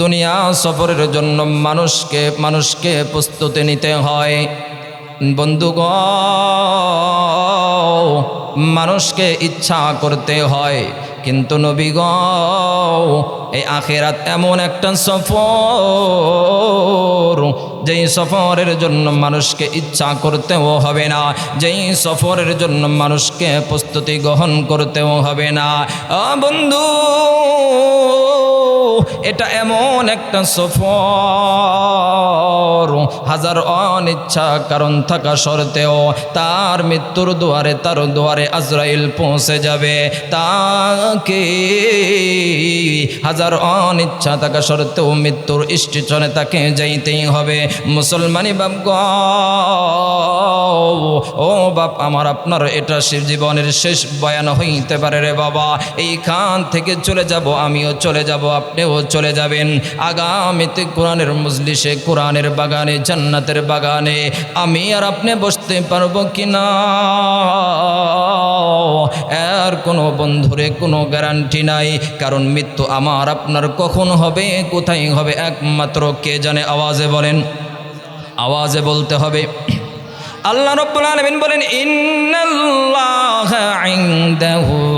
দুনিয়া সফরের জন্য মানুষকে মানুষকে প্রস্তুতি নিতে হয়। বন্ধুগ মানুষকে ইচ্ছা করতে হয়, কিন্তু নবীগ এই আখেরাত এমন একটা সফর, যেই সফরের জন্য মানুষকে ইচ্ছা করতেও হবে না, যেই সফরের জন্য মানুষকে প্রস্তুতি গ্রহণ করতেও হবে না। বন্ধু এটা এমন একটা সফর। হাজার অনিচ্ছা কারণ থাকা সত্ত্বেও তার মৃত্যুর দুয়ারে তার দুয়ারে আজরাইল পৌঁছে যাবে। তাকে হাজার অনিচ্ছা থাকা সত্ত্বেও মৃত্যুর স্টেশনে তাকে যাইতেই হবে। মুসলমানি বাপ গ ও বাপ, আমার আপনার এটা শিব জীবনের শেষ বয়ান হইতে পারে রে বাবা। এইখান থেকে চলে যাব, আমিও চলে যাব, আপনিও চলে যাবেন। আগামীতে কোরআনের মজলিসে, কোরআনের বাগানে, জান্নাতের বাগানে আমি আর আপনি বসতে পারব কি না এর কোনো বন্ধুরে কোনো গ্যারান্টি নাই, কারণ মৃত্যু আমার, আপনার কখন হবে, কোথায় হবে, একমাত্র কে জানে আওয়াজে বলেন। আওয়াজে বলতে হবে। আল্লাহ রব্বুল আলমিন বলেন ইনদাহু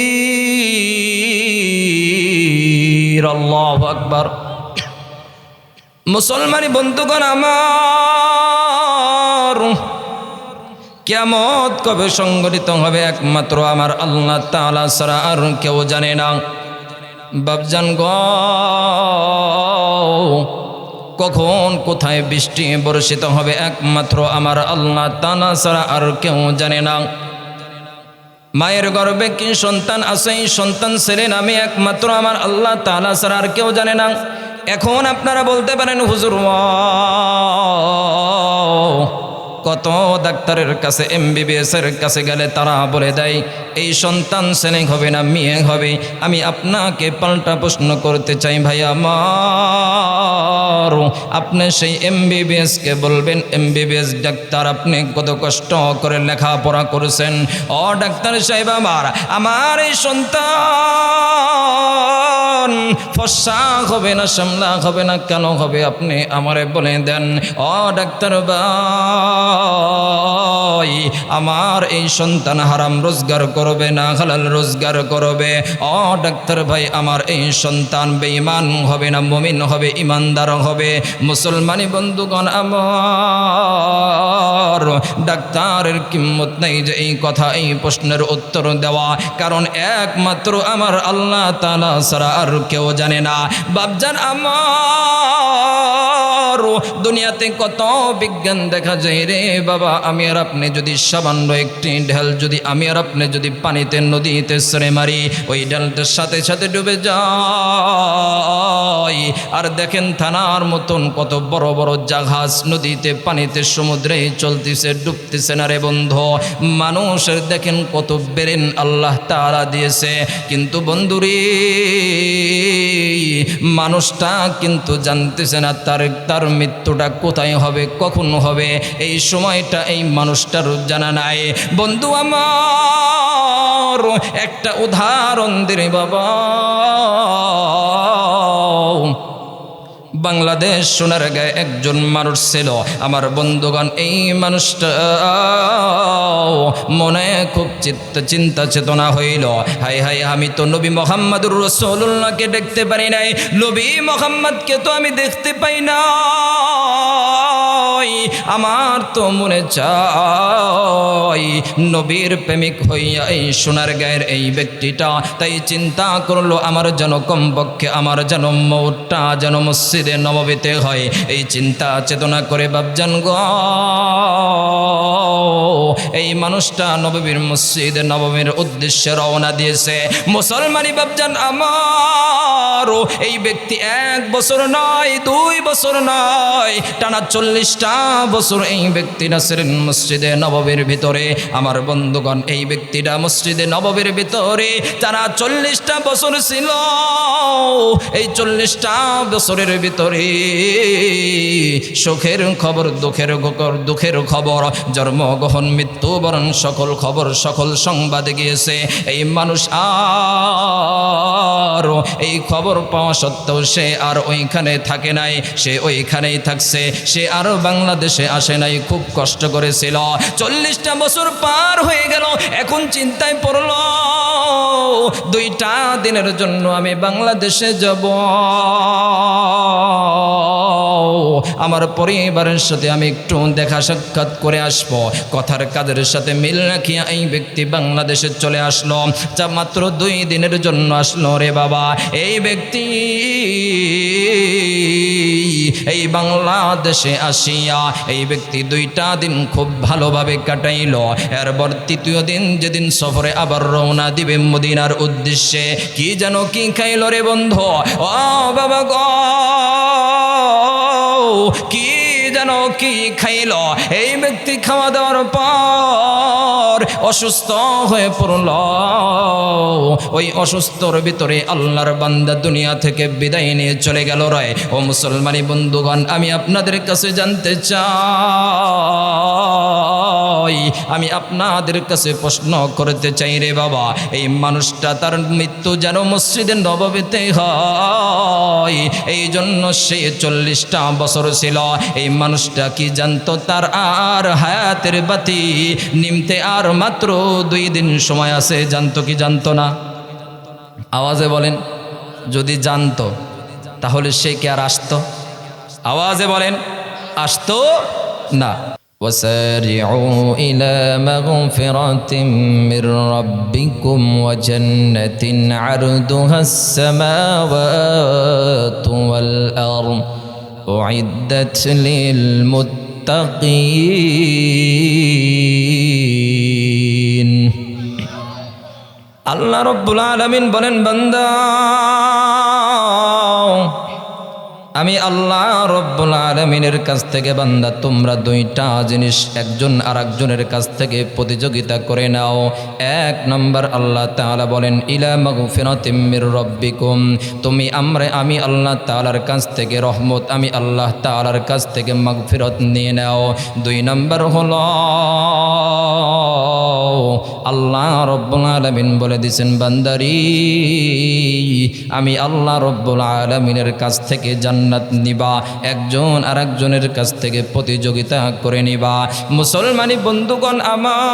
আল্লাহু আকবার। মুসলমানি বন্ধুগণ আমার কেমত কবে সংগঠিত হবে একমাত্র আমার আল্লাহ তাআলা ছাড়া আর কেউ জানে না। বাবজান গ কখন কোথায় বৃষ্টি বর্ষিত হবে একমাত্র আমার আল্লাহ তানা ছাড়া আর কেউ জানে না। মায়ের গর্বে কি সন্তান আছে? এই সন্তান ছেলে নামে একমাত্র আমার আল্লাহ তালা ছাড়া আর কেউ জানে না। এখন আপনারা বলতে পারেন, হুজুর কত ডাক্তারের কাছে এমবিবিএস এর কাছে গেলে তারা বলে দেয়, এই সন্তান ছেলে হবে না, মেয়ে হবে। আমি আপনাকে পাল্টা প্রশ্ন করতে চাই ভাই আমার আপনি সেই এমবিবিএসকে বলবেন এমবিবিএস ডাক্তার, আপনি কত কষ্ট করে লেখাপড়া করেছেন? ও ডাক্তার সাহেব আমার আমার এই সন্তান, ফসা হবে না সামলা হবে না, কেন হবে আপনি আমারে বলে দেন? ও ডাক্তার ভাই, আমার এই সন্তান হারাম রোজগার করবে না, হালাল রোজগার করবে। ও ডাক্তার ভাই, আমার এই সন্তান বেঈমান হবে না, মমিন হবে, ইমানদার হবে মুসলমানি বন্ধুগণ, আমার ডাক্তারের কিম্মত নেই যে এই কথা, এই প্রশ্নের উত্তর দেওয়া। কারণ একমাত্র আমার আল্লাহ তালা সারা আর কেউ জানে না। বাবজান আমার দুনিয়াতে কত বিজ্ঞান দেখা যায় রে বাবা। আমি আর আপনি যদি সামান্য একটি ঢেল যদি আমি আর আপনি যদি পানিতে, নদীতে সরে মারি, ওই ঢেলটার সাথে সাথে ডুবে যাই। আর দেখেন থানার মতন কত বড় বড় জাহাজ নদীতে, পানিতে, সমুদ্রে চলতেছে, ডুবতেছে না রে বন্ধু। মানুষের দেখেন কত বেরেন আল্লাহ তারা দিয়েছে। কিন্তু বন্ধুরে, মানুষটা কিন্তু জানতেছে না তার তার মৃত্যুটা কোথায় হবে, কখন হবে? এই সময়টা এই মানুষটার জানা নাই। বন্ধু আমার, একটা উদাহরণ দিলে বাবা। বাংলাদেশ সোনার গায়ে একজন মানুষ ছিল। আমার বন্ধুগণ, এই মানুষটা মনে খুব চিত্ত, চিন্তা চেতনা হইল। হাই হাই আমি তো নবী মোহাম্মদুর রসুল্লাহকে দেখতে পারি নাই। নবী মোহাম্মদকে তো আমি দেখতে পাই না আমার তো মনে চাই নবীর প্রেমিক হইয়া এই সোনার গায়ের এই ব্যক্তিটা। তাই চিন্তা করল, আমার যেন কমপক্ষে আমার যেন মৌটা যেন মসজিদে নবমীতে হয়। এই চিন্তা চেতনা করে বাবজান গ, এই মানুষটা নববীর মসজিদ নবমীর উদ্দেশ্যে রওনা দিয়েছে। মুসলমানি বাবজান আমারও এই ব্যক্তি এক বছর নয়, দুই বছর নয়, টানা চল্লিশটা বছর এই ব্যক্তিটা ছিলেন মসজিদে নববীর ভিতরে। আমার বন্ধুগণ, এই ব্যক্তিটা মসজিদে নববীর ভিতরে। তারা চল্লিশটা বছর ছিল। এই চল্লিশটা বছরের ভিতরে সুখের খবর, দুঃখের খবর দুঃখের খবর, জন্মগ্রহণ, মৃত্যুবরণ, সকল খবর, সকল সংবাদ গিয়েছে। এই মানুষ আর এই খবর পাওয়া সত্ত্বেও সে আর ওইখানে থাকে নাই, সে ওইখানেই থাকছে, সে আরও বাংলাদেশে আসে নাই, খুব কষ্ট করেছিল। চল্লিশটা বছর পার হয়ে গেল, এখন চিন্তায় পড়ল, দুইটা দিনের জন্য আমি বাংলাদেশে যাব। আমার পরিবারের সাথে আমি একটু দেখা সাক্ষাৎ করে আসব। কথার কাজের সাথে মিল রাখিয়া এই ব্যক্তি বাংলাদেশে চলে আসলো। যা মাত্র দুই দিনের জন্য আসলো রে বাবা। এই ব্যক্তি এই বাংলাদেশে আসিয়া এই ব্যক্তি দুইটা দিন খুব ভালোভাবে কাটাইল। এরপর তৃতীয় দিন যেদিন সফরে আবার রওনা দিবে মদিনার উদ্দেশ্যে, কি যেন কি খাইল রে বন্ধু? ও বাবা গো! কি যেন কি খাইল? এই ব্যক্তি খাওয়া দাওয়ার পর অসুস্থ হয়ে পড়ল। ওই অসুস্থর ভিতরে আল্লাহর বান্দা দুনিয়া থেকে বিদায় নিয়ে চলে গেল রয়। ও মুসলমানি বন্ধুগণ, আমি আপনাদের কাছে জানতে চাই, আমি আপনাদের কাছে প্রশ্ন করতে চাই রে বাবা, এই মানুষটা তার মৃত্যু যেন মসজিদে নবমীতে হয়, এই জন্য সে চল্লিশটা বছর ছিল। এই মানুষটা কি জানতো তার আর হায়াতের বাতি, নিমতে আর মাত্র দুই দিন সময় আছে জানতো কি জানতো না আওয়াজে বলেন যদি জানতো তাহলে সে কি আর আসতো আওয়াজে বলেন আসতো না وسارعوا إلى مغفرة من ربكم وجنة عرضها السماوات والأرض أعدت للمتقين আল্লাহ রব্বুল আলমিন বলেন বান্দা আমি আল্লাহ রব্বুল আলমিনের কাছ থেকে বান্দা, তোমরা দুইটা জিনিস একজন আর একজনের কাছ থেকে প্রতিযোগিতা করে নাও। এক নম্বর, আল্লাহ তাআলা বলেন, ইলা মাগফিরাতিমির রব্বিকুম। তুমি আমরা, আমি আল্লাহ তাআলার কাছ থেকে রহমত, আমি আল্লাহ তাআলার কাছ থেকে মাগফিরত নিয়ে নাও। দুই নম্বর হল, আল্লাহ রব্বুল আলমিন বলে দিছেন, বান্দারি, আমি আল্লাহ রব্বুল আলমিনের কাছ থেকে জান্নাত নিবা। একজন আর একজনের কাছ থেকে প্রতিযোগিতা করে নিবা। মুসলমানি বন্ধুগণ আমার,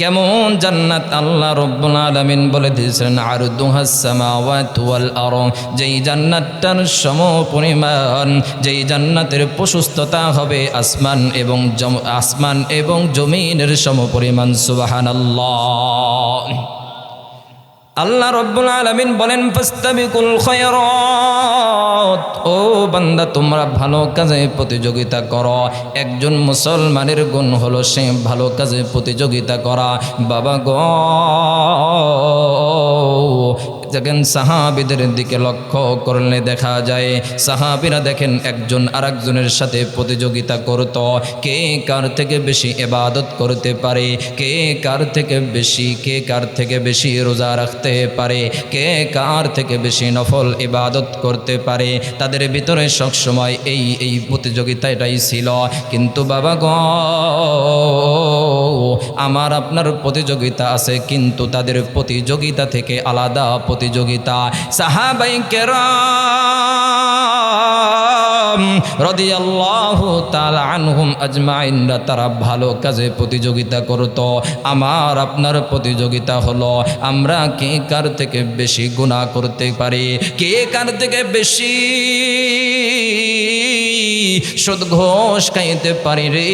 কেমন জান্নাত আল্লাহ রব্বুল আলামিন বলে দিয়েছেন আর দুহাসামাওয়াত ওয়াল আরদ। যেই জান্নাতটার সম পরিমাণ, যেই জান্নাতের প্রশস্ততা হবে আসমান এবং আসমান এবং জমিনের সম পরিমাণ, সুবহানাল্লাহ। আল্লাহ রব্বুল আলমিন বলেন, ফাস্তাবিকুল খয়রত। ও বান্দা, তোমরা ভালো কাজে প্রতিযোগিতা করো। একজন মুসলমানের গুণ হলো সে ভালো কাজে প্রতিযোগিতা করা। বাবা গো! দেখেন সাহাবিদের দিকে লক্ষ্য করলে দেখা যায়, সাহাবিরা দেখেন একজন আরেকজনের সাথে প্রতিযোগিতা করত। কে কার থেকে বেশি এবাদত করতে পারে? কে কার থেকে বেশি, কে কার থেকে বেশি রোজা রাখতে পারে? কে কার থেকে বেশি নফল ইবাদত করতে পারে? তাদের ভিতরে সবসময় এই এই প্রতিযোগিতা এটাই ছিল। কিন্তু বাবা গ, আমার আপনার প্রতিযোগিতা আছে, কিন্তু তাদের প্রতিযোগিতা থেকে আলাদা প্রতিযোগিতা। সাহাবাই কেরাম তারা ভালো কাজে প্রতিযোগিতা করত। আমার, আপনার প্রতিযোগিতা হলো, আমরা কে কার থেকে বেশি গুনাহ করতে পারি? কে কার থেকে বেশি সুদ ঘোষ খাইতে পারি রে।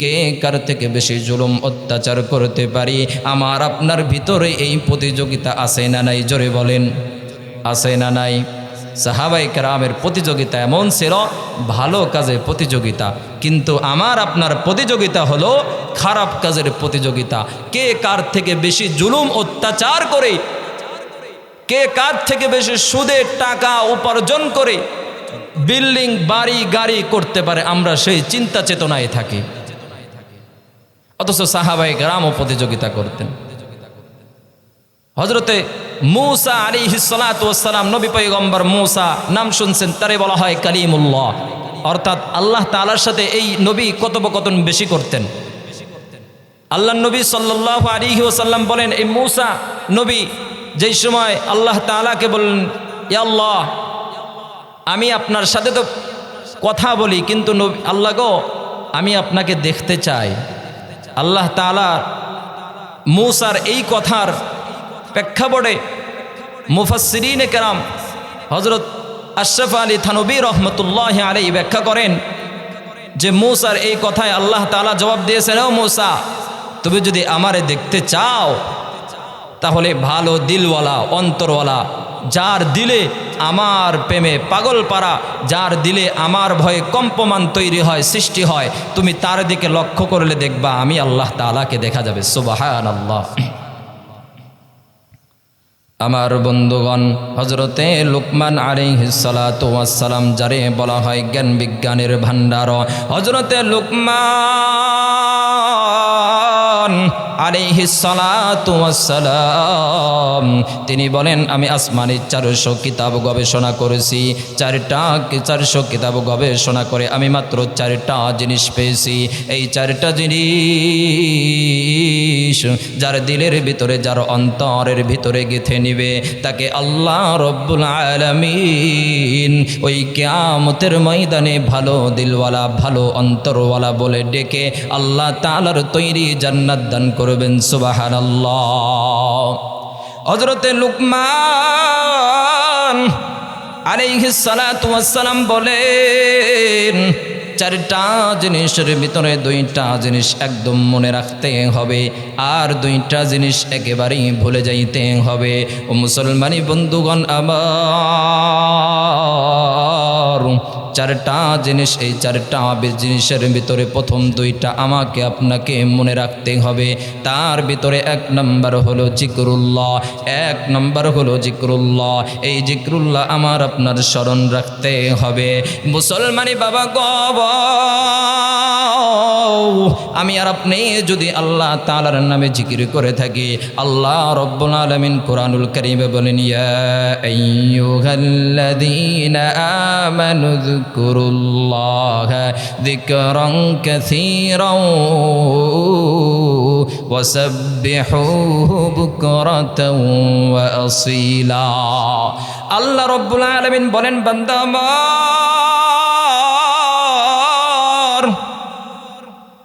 কে কার থেকে বেশি জুলুম অত্যাচার করতে পারি? আমার আপনার ভিতরে এই প্রতিযোগিতা আছে না নাই? জোরে বলেন, আছে না নাই? সাহাবাই কেরামের প্রতিযোগিতা এমন ছিল, ভালো কাজে প্রতিযোগিতা, কিন্তু আমার আপনার প্রতিযোগিতা হলো খারাপ কাজের প্রতিযোগিতা। কে কার থেকে বেশি জুলুম অত্যাচার করে কে কার থেকে বেশি সুদের টাকা উপার্জন করে বিল্ডিং, বাড়ি, গাড়ি করতে পারে, আমরা সেই চিন্তা চেতনায় থাকি। অথচ সাহাবাই গ্রামও প্রতিযোগিতা করতেন। হজরতে মৌসা আলী হিসালাতাম নবী পৈগম্বর মৌসা, নাম শুনছেন, তারে বলা হয় কালিমুল্লাহ। অর্থাৎ আল্লাহ তালার সাথে এই নবী কথোপকথন বেশি করতেন। আল্লাহ নবী সাল্লাহ আলী ওসাল্লাম বলেন এই মৌসা, নবী যেই সময় আল্লাহ তালাকে বললেন আল্লাহ, আমি আপনার সাথে তো কথা বলি, কিন্তু আল্লাহ গো, আমি আপনাকে দেখতে চাই। আল্লাহ তালা মৌসার এই কথার প্রেক্ষাপটে মুফাসরিন কেরাম হজরত আশরফ আলী থানবী রহমতুল্লাহ আলাই ব্যাখ্যা করেন যে, মৌসার এই কথায় আল্লাহ তালা জবাব দিয়েছেন, ও মৌসা, তুমি যদি আমারে দেখতে চাও তাহলে ভালো দিলওয়ালা, অন্তরওয়ালা। যার দিলে আমার প্রেমে পাগল পারা, যার দিলে আমার ভয়ে কম্পমান তৈরি হয়, সৃষ্টি হয়, তুমি তার দিকে লক্ষ্য করলে দেখবা আমি আল্লাহ তালাকে দেখা যাবে। সুবাহান আল্লাহ আমার বন্ধুগণ হজরতে লুকমান আলিহিসালাম যারে বলা হয় জ্ঞান বিজ্ঞানের ভাণ্ডার হজরতে লুকমান আলিহিসালাম তিনি বলেন, আমি আসমানি চারশো কিতাব গবেষণা করেছি, চারটা চারশো কিতাব গবেষণা করে আমি মাত্র চারটা জিনিস পেয়েছি। এই চারটা জিনিস যার দিলের ভিতরে, যার অন্তরের ভিতরে গেথে নিবে, তাকে আল্লাহ রব্বুল আলমিন ওই কেয়ামতের ময়দানে ভালো দিলওয়ালা, ভালো অন্তরওয়ালা বলে ডেকে আল্লাহ তালার তৈরি জান্নাত দান করবেন সুবাহান অজরতে লুকমান আলাইহিস সালাম বলেন চারটা জিনিসের ভিতরে দুইটা জিনিস একদম মনে রাখতে হবে, আর দুইটা জিনিস একেবারেই ভুলে যাইতে হবে। ও মুসলমানি বন্ধুগণ আমার, চারটা জিনিস, এই চারটা জিনিসের ভিতরে প্রথম দুইটা আমাকে আপনাকে মনে রাখতে হবে। তার ভিতরে এক নম্বর হলো জিকরুল্লাহ, এক নম্বর হলো জিকরুল্লাহ। এই জিকরুল্লাহ আমার আপনার স্মরণ রাখতে হবে। মুসলমানি বাবা গব আমি আর আপনি যদি আল্লাহ তালার নামে জিকির করে থাকি, আল্লাহ রব্বুল আলমিন কোরআনুল করিমে বলেন আল্লাহ রব্বুল আলমিন বলেন, বান্দা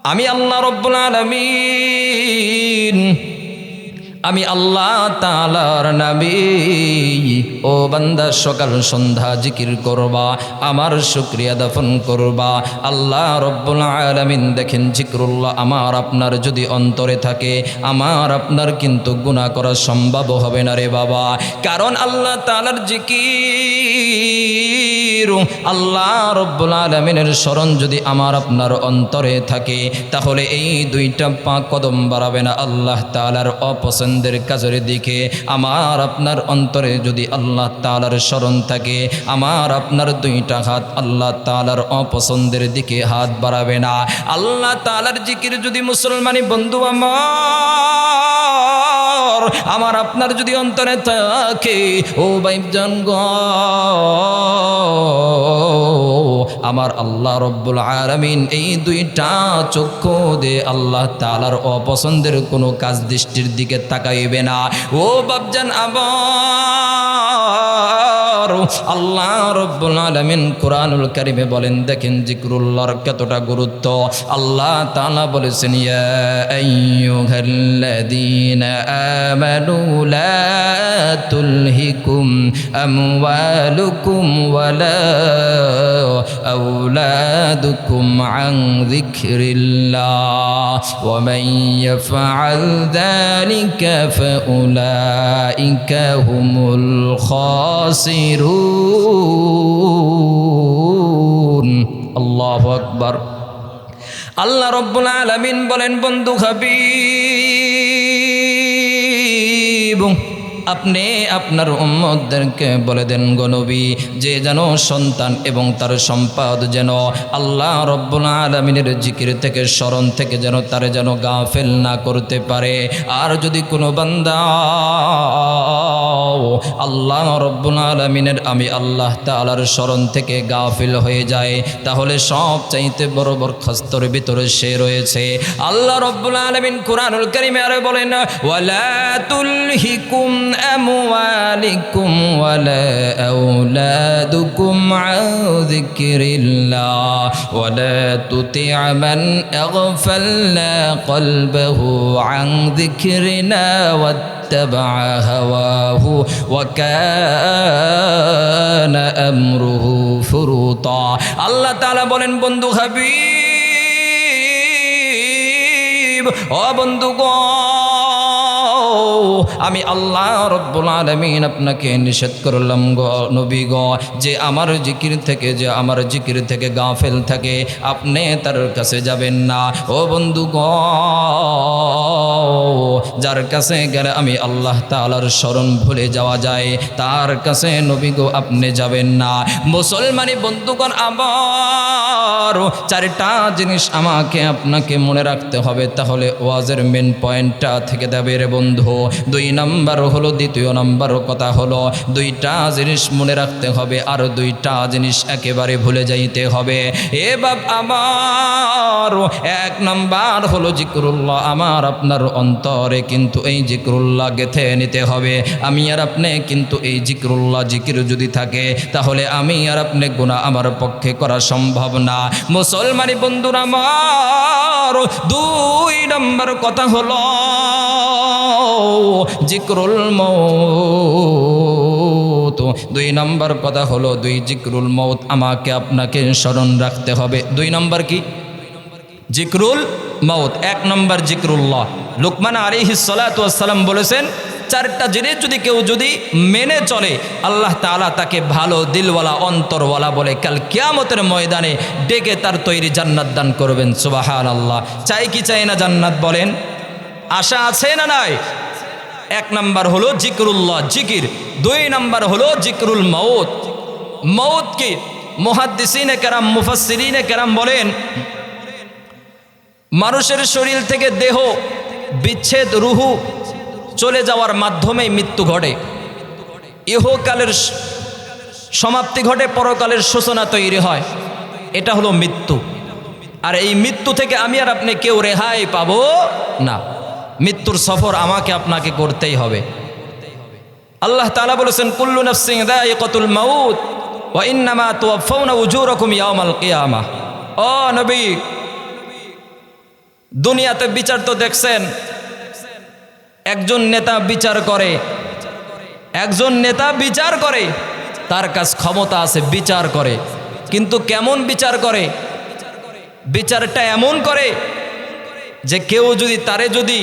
আমি আল্লাহ রব্বুল আলমিন। আমি আল্লাহ তালার নাবি। ও বান্দা, সকাল সন্ধ্যা জিকির করবা, আমার শুক্রিয়া দফন করবা। আল্লাহ রব্বুল আলমিন দেখেন জিক্রুল্লাহ আমার আপনার যদি অন্তরে থাকে, আমার আপনার কিন্তু গুণা করা সম্ভব হবে না রে বাবা। কারণ আল্লাহ তালার জিকির আল্লাহ রব্বুল আলমিনের স্মরণ যদি আমার আপনার অন্তরে থাকে, তাহলে এই দুইটা পা কদম বাড়াবে না আল্লাহ তালার অপছন্দের কাজের দিকে। আমার আপনার অন্তরে যদি আল্লাহ তালার স্মরণ থাকে, আমার আপনার দুইটা হাত আল্লাহ তালার অপছন্দের দিকে হাত বাড়াবে না। আল্লাহ তালার জিকির যদি মুসলমানি বন্ধু আমার আমার আপনার যদি অন্তরে থাকে, ও বাইজন গ, আমার আল্লাহ রব্বুল আরামিন এই দুইটা চক্ষু দে আল্লাহ তালার অপছন্দের কোনো কাজ দৃষ্টির দিকে তাকাইবে না। ও বাবজান আবার আল্লাহ রব্বুল আলামিন কোরআনুল কারিমে বলেন দেখেন জিকরুল্লাহর কতটা গুরুত্ব আল্লাহ তাআলা বলেছেন ইয়া আইয়ুহাল্লাযীনা আমানু লা তুলহিকুম আমওয়ালুকুম ওয়ালা أولادكم عن ذكر الله ومن يفعل ذلك فأولئك هم الخاسرون আল্লাহ আকবর আল্লাহ রব্বুল আলমিন বলেন বন্ধু খাবি আপনি আপনার উম্মতদেরকে বলে দেন গনবী যে যেন সন্তান এবং তার সম্পদ যেন আল্লাহ রব্বুল আলমিনের জিকির থেকে, স্মরণ থেকে যেন তার যেন গাফেল না করতে পারে। আর যদি কোনো বান্দা, আল্লাহ রব্বুল আলমিনের, আমি আল্লাহ তালার স্মরণ থেকে গাফিল হয়ে যায় তাহলে সব চাইতে বড় বরখাস্তর ভিতরে সে রয়েছে। আল্লাহ রব্বুল আলমিন কোরআনুল করিমে আরও বলেন أموالكم ولا أولادكم عن ذكر الله ولا تطع من أغفلنا قلبه عن ذكرنا واتبع هواه وكان أمره فرطا الله تعالى বলেন বন্ধু হাবিব ও বন্ধুগণ আমি আল্লাহ রব্বুল আলমিন আপনাকে নিষেধ করলাম গ নবী গ, যে আমার জিকির থেকে, যে আমার জিকির থেকে গাফেল থাকে, আপনি তার কাছে যাবেন না। ও বন্ধু গ, যার কাছে গেলে আমি আল্লাহ তালার স্মরণ ভুলে যাওয়া যায়, তার কাছে নবী গো, আপনি যাবেন না। মুসলমানি বন্ধুগণ, আমার চারটা জিনিস আমাকে আপনাকে মনে রাখতে হবে, তাহলে ওয়াজের মেন পয়েন্টটা থেকে দেবে রে বন্ধু। দুই নাম্বার হলো, দ্বিতীয় নাম্বার কথা হলো, দুইটা জিনিস মনে রাখতে হবে আর দুইটা জিনিস একেবারে ভুলে যাইতে হবে। এ বাপ আমার, এক নাম্বার হলো জিকরুল্লাহ, আমার আপনার অন্তরে কিন্তু এই জিকরুল্লাহ গেথে নিতে হবে। আমি আর আপনি কিন্তু এই জিকরুল্লাহ জিকির যদি থাকে, তাহলে আমি আর আপনি গুণা আমার পক্ষে করা সম্ভব না। মুসলমানি বন্ধুরা আমার, দুই নম্বর কথা হলো জিক্রুল মৌত। দুই নম্বর কথা হলো, দুই জিক্রুল মৌত আমাকে আপনাকে স্মরণ রাখতে হবে। দুই নম্বর কি? জিক্রুল মৌত। এক নম্বর জিক্রুল্লাহ। লুকমান আলী সালাম বলেছেন, চারটা জিনিস যদি কেউ যদি মেনে চলে, আল্লাহ তালা তাকে ভালো দিলওয়ালা, অন্তরওয়ালা বলে কাল কিয়ামতের ময়দানে ডেকে তার তৈরি জান্নাত দান করবেন। সুবাহান আল্লাহ চাই কি চাই না জান্নাত বলেন? আশা আছে না নাই? এক নাম্বার হলো জিকরুল্লাহ, জিকির। দুই নাম্বার হলো জিকরুল মৌত মৌত কি? মুহাদ্দিসিনে কেরাম, মুফাসসিরিনে কেরাম বলেন, মানুষের শরীর থেকে দেহ বিচ্ছেদ রুহু চলে যাওয়ার মাধ্যমে মৃত্যু ঘটে। ইহকালের সমাপ্তি ঘটে, পরকালের সূচনা তৈরি হয়। এটা হলো মৃত্যু। আর এই মৃত্যু থেকে আমি আর আপনি কেউ রেহাই পাবো না। মৃত্যুর সফর আমাকে আপনাকে করতেই হবে। আল্লাহ তালা বলেছেন, কুল্লু নাফসিন দায়িকাতুল মাউত, ওয়া ইন্নামা তুওয়াফাউনা উজুরাকুম ইয়াওমাল কিয়ামাহ ও নবী, দুনিয়াতে বিচার তো দেখছেন, একজন নেতা বিচার করে, একজন নেতা বিচার করে, তার কাছ ক্ষমতা আছে বিচার করে। কিন্তু কেমন বিচার করে? বিচারটা এমন করে যে কেউ যদি তারে যদি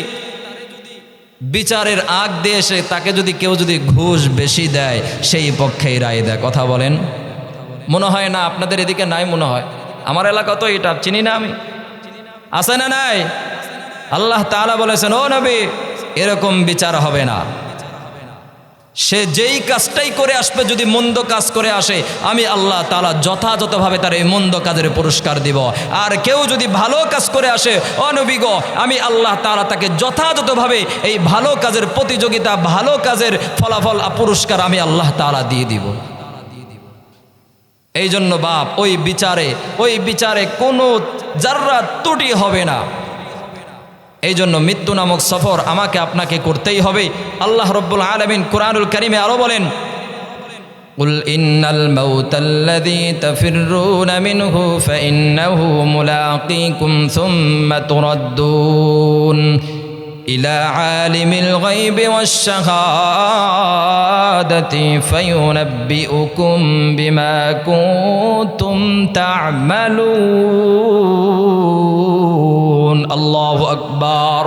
বিচারের আগ দিয়ে এসে তাকে যদি কেউ যদি ঘুষ বেশি দেয়, সেই পক্ষেই রায় দেয়। কথা বলেন। মনে হয় না আপনাদের এদিকে নাই মনে হয়। আমার এলাকা তো এটা, চিনি না আমি। আছে না নাই? আল্লাহ তালা বলেছেন, ও নবী, এরকম বিচার হবে না। সে যেই কাজটাই করে আসবে, যদি মন্দ কাজ করে আসে, আমি আল্লাহ তালা যথাযথভাবে তার এই মন্দ কাজের পুরস্কার দিব। আর কেউ যদি ভালো কাজ করে আসে অনবিগ আমি আল্লাহ তালা তাকে যথাযথভাবে এই ভালো কাজের প্রতিযোগিতা, ভালো কাজের ফলাফল, পুরস্কার আমি আল্লাহ তালা দিয়ে দিব। এই জন্য বাপ, ওই বিচারে ওই বিচারে কোনো যার্রা ত্রুটি হবে না। এই জন্য মৃত্যু নামক সফর আমাকে আপনাকে করতেই হবে আল্লাহ রব্বুল আলমিন কোরআনুল করিমে আরও বলেন قل إن الموت الذي تفرون منه فإنه ملاقيكم ثم تردون إلى عالم الغيب والشهادة فينبئكم بما كنتم تعملون আল্লাহ আকবর।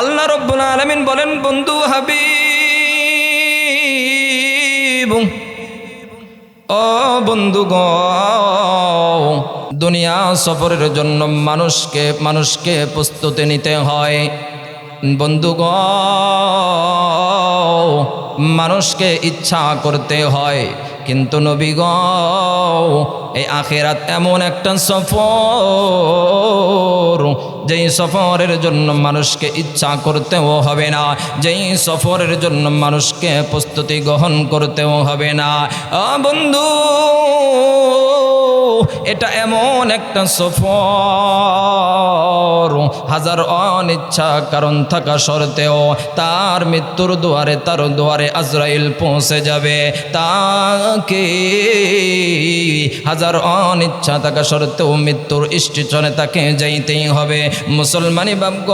আল্লাহ রব্বুল আলমিন বলেন, বন্ধু হাবিব, ও বন্ধু গ দুনিয়া সফরের জন্য মানুষকে মানুষকে প্রস্তুতি নিতে হয়। বন্ধুগ মানুষকে ইচ্ছা করতে হয়। কিন্তু নবী গ, এই আখেরাত এমন একটা সফর, যেই সফরের জন্য মানুষকে ইচ্ছা করতেও হবে না, যেই সফরের জন্য মানুষকে প্রস্তুতি গ্রহণ করতেও হবে না। বন্ধু, এটা এমন একটা সফর হাজার অনিচ্ছা কারণ থাকা সত্ত্বেও তার মৃত্যুর দুয়ারে তার দুয়ারে আজরাইল পৌঁছে যাবে। তাকে হাজার অনিচ্ছা থাকা সত্ত্বেও মৃত্যুর স্টেশনে তাকে যাইতেই হবে। মুসলমানি বাপ গ,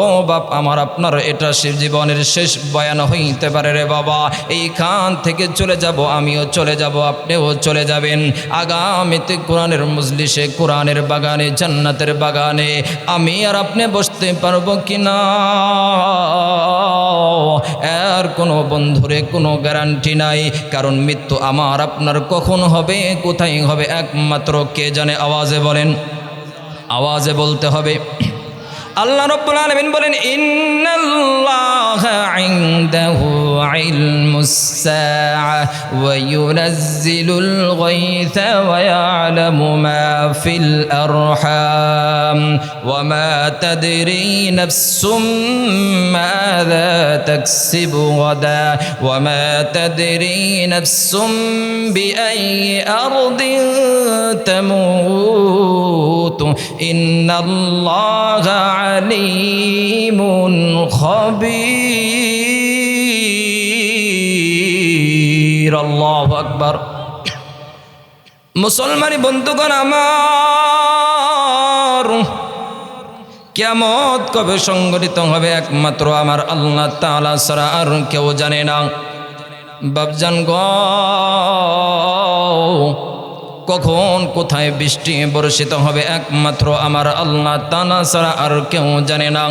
ও বাপ আমার আপনার এটা শিব জীবনের শেষ বয়ান হইতে পারে রে বাবা। এইখান থেকে চলে যাব, আমিও চলে যাব, আপনিও চলে যাবেন। আগামীতে কোরআনের মজলিসে কোরআনের বাগানে জান্নাতের বাগানে, আমি আর আপনি বসতে পারব কি না এর কোনো বন্ধুরে কোনো গ্যারান্টি নাই, কারণ মৃত্যু আমার, আপনার কখন হবে, কোথায় হবে, একমাত্র কে জানে? আওয়াজে বলেন, আওয়াজে বলতে হবে। আল্লাহ রব্বুল আলামিন বলেন ইন্নাল্লাহ ইনদাহু ইলমুস সাআ ওয়া ইউনাজ্জিলুল গায়থা ওয়া ইয়ালামু মা ফিল আরহাম ওয়া মা তাদরি নাফসুম মাযা তাকসিবু গাদা ওয়া মা তাদরি নাফসুম বিআইয়ি আরদিন তামুত ইন্নাল্লাহা عليم خبير الله أكبر মুসলমানি বন্ধুগণ আমার কেমত কবে সংগঠিত হবে একমাত্র আমার আল্লাহ তাআলা ছাড়া আর কেউ জানে না বাবজান গ কখন কোথায় বৃষ্টি বর্ষিত হবে একমাত্র আমার আল্লাহ তানা ছাড়া আর কেউ জানে না।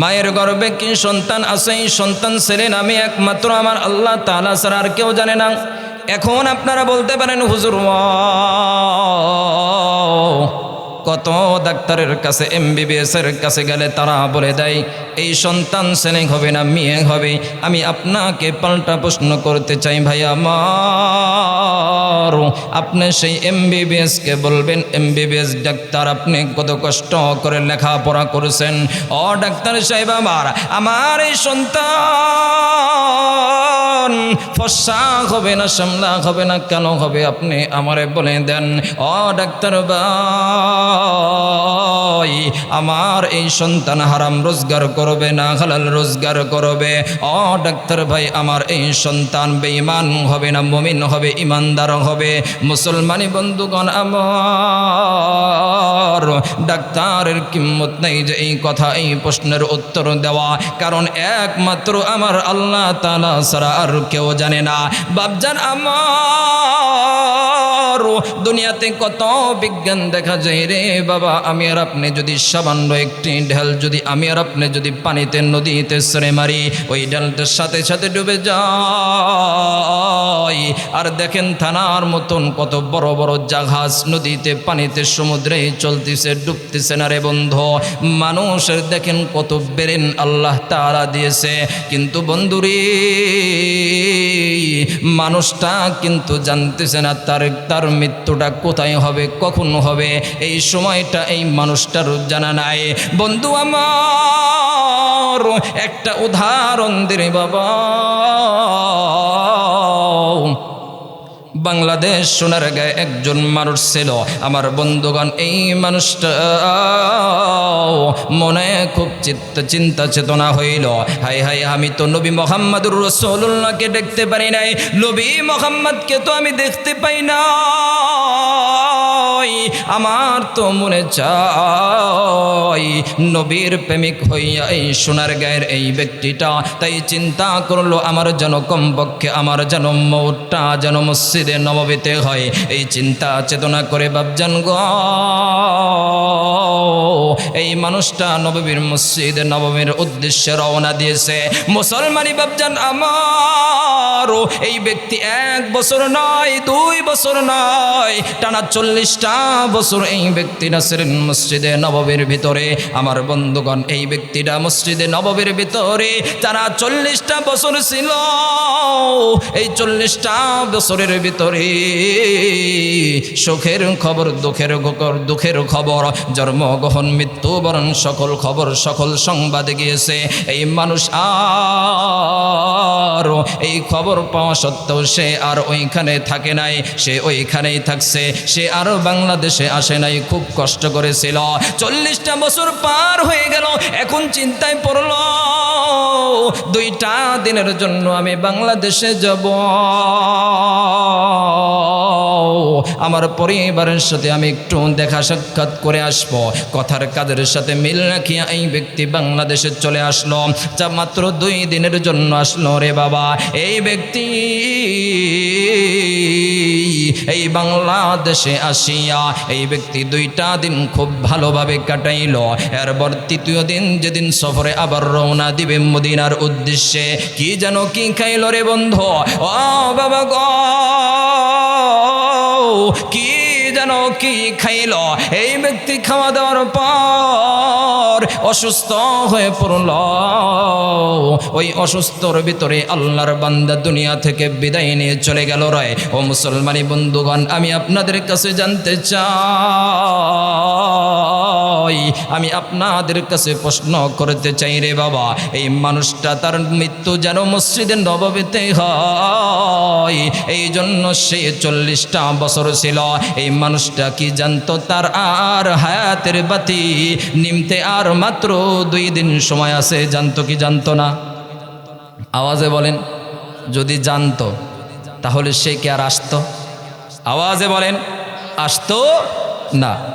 মায়ের গর্বে কি সন্তান আছে, এই সন্তান ছিলেন নামে একমাত্র আমার আল্লাহ তালা ছাড়া আর কেউ জানে না। এখন আপনারা বলতে পারেন, হুজুর কত ডাক্তারের কাছে এমবিবিএস এর কাছে গেলে তারা বলে দেয়, এই সন্তান ছেলে হবে না মেয়ে হবে। আমি আপনাকে পাল্টা প্রশ্ন করতে চাই ভাই আমার আপনি সেই এমবিবিএস কে বলবেন এমবিবিএস ডাক্তার আপনি কত কষ্ট করে লেখাপড়া করেছেন। ও ডাক্তার সাহেব আমার আমার এই সন্তান ফসা হবে না সামলা হবে না, কেন হবে আপনি আমারে বলে দেন। ও ডাক্তার আমার এই সন্তান হারাম রোজগার করবে না, হালাল রোজগার করবে। ও ডাক্তার ভাই, আমার এই সন্তান বেঈমান হবে না, মমিন হবে ইমানদার হবে। মুসলমানি বন্ধুগণ, আমার ডাক্তারের কিম্মত নেই যে এই কথা, এই প্রশ্নের উত্তর দেওয়া। কারণ একমাত্র আমার আল্লাহ তালা ছাড়া আর কেউ জানে না। বাবজান আমার দুনিয়াতে কত বিজ্ঞান দেখা যায় রে বাবা। আমি আর আপনি যদি সামান্য একটি ঢেল, যদি আমি আর আপনি যদি পানিতে, নদীতে সরে মারি, ওই ঢেলটার সাথে সাথে ডুবে যাই। আর দেখেন থানার মতন কত বড় বড় জাহাজ নদীতে, পানিতে, সমুদ্রে চলতেছে, ডুবতেছে না রে বন্ধ। মানুষের দেখেন কত বেরেন আল্লাহ তারা দিয়েছে। কিন্তু বন্ধুরে, মানুষটা কিন্তু জানতেছে না তার তার মৃত্যুটা কোথায় হবে, কখন হবে? এই সময়টা এই মানুষটার জানা নাই। বন্ধু আমার, একটা উদাহরণ দিলে বাবা। বাংলাদেশ সোনার গায়ে একজন মানুষ ছিল। আমার বন্ধুগণ, এই মানুষটা মনে খুব চিত্ত, চিন্তা চেতনা হইল। হাই হাই, আমি তো নবী মোহাম্মদুর রসুল্লাহকে দেখতে পারি নাই। নবী মোহাম্মদকে তো আমি দেখতে পাই না। আমার তো মনে চাই নবীর প্রেমিক হইয়া এই সোনার গায়ের এই ব্যক্তিটা। তাই চিন্তা করল, আমার যেন কমপক্ষে আমার যেন মৌটা যেন মসজিদে নবমীতে হয়। এই চিন্তা চেতনা করে বাবজান গ, এই মানুষটা নববীর মসজিদে নবমীর উদ্দেশ্যে রওনা দিয়েছে। মুসলমানি বাবজান আমারও এই ব্যক্তি এক বছর নয়, দুই বছর নয়, টানা চল্লিশটা বছর এই ব্যক্তি নাসিরেন মসজিদে নববীর ভিতরে। আমার বন্ধুগণ, এই ব্যক্তিটা মসজিদে নববীর ভিতরে। তারা চল্লিশটা বছর ছিল। এই চল্লিশটা বছরের ভিতরে সুখের খবর, দুঃখের খবর দুঃখের খবর, জন্মগ্রহণ, মৃত্যুবরণ, সকল খবর, সকল সংবাদ গিয়েছে। এই মানুষ আর এই খবর পাওয়া সত্ত্বেও সে আর ওইখানে থাকে নাই, সে ওইখানেই থাকছে। সে আরও বাংলাদেশে আসে নাই, খুব কষ্ট করেছিল। চল্লিশটা বছর পার হয়ে গেল, এখন চিন্তায় পড়ল, দুইটা দিনের জন্য আমি বাংলাদেশে যাব। আমার পরিবারের সাথে আমি একটু দেখা সাক্ষাৎ করে আসব। কথার কাজের সাথে মিল রাখিয়া এই ব্যক্তি বাংলাদেশে চলে আসলো। যা মাত্র দুই দিনের জন্য আসলো রে বাবা। এই ব্যক্তি এই বাংলাদেশে আসিয়া এই ব্যক্তি দুইটা দিন খুব ভালোভাবে কাটাইল। এরপর তৃতীয় দিন যেদিন সফরে আবার রওনা দিবে মদিনার উদ্দেশ্যে, কি যেন কি খাইল রে বন্ধু? ও বাবা গো! কি খাইল? এই ব্যক্তি খাওয়া দাওয়ার পর অসুস্থ হয়ে পড়ল। ওই অসুস্থর ভিতরে আল্লাহর বান্দা দুনিয়া থেকে বিদায় নিয়ে চলে গেল রয় ও মুসলমানি বন্ধুগণ, আমি আপনাদের কাছে জানতে চাই, আমি আপনাদের কাছে প্রশ্ন করতে চাই রে বাবা, এই মানুষটা তার মৃত্যু যেন মসজিদে নবমীতে হয়, এই জন্য সে চল্লিশটা বছর ছিল। এই মানুষটা কি জানতো তার আর হায়াতের বাতি, নিমতে আর মাত্র দুই দিন সময় আছে, জানতো কি জানতো না? আওয়াজে বলেন, যদি জানতো, তাহলে সে কি আর আসতো? আওয়াজে বলেন, আসতো না।